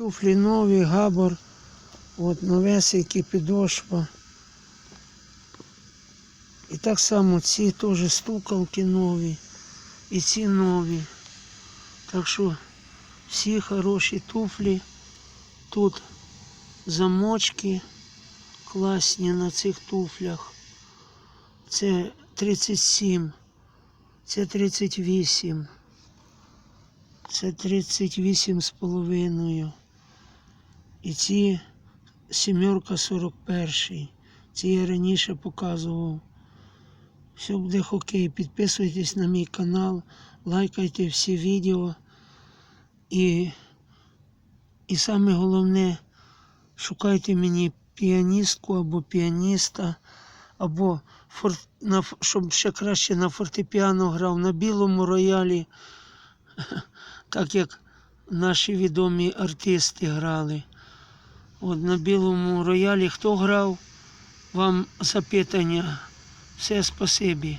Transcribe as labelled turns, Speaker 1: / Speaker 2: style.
Speaker 1: Туфлі нові, габор. От новесенькі підошва. І так само ці теж стукалки нові. І ці нові. Так що всі хороші туфлі. Тут замочки класні на цих туфлях. Це 37, це 38, це 38 з половиною. І ці сімерка 41. Ці я раніше показував. Все буде хокей. Підписуйтесь на мій канал, лайкайте всі відео. І, і саме головне, шукайте мені піаністку або піаніста, або фор... на... щоб ще краще на фортепіано грав на білому роялі, так як наші відомі артисти грали. От на білому роялі хто грав? Вам запитання. Все спасибі.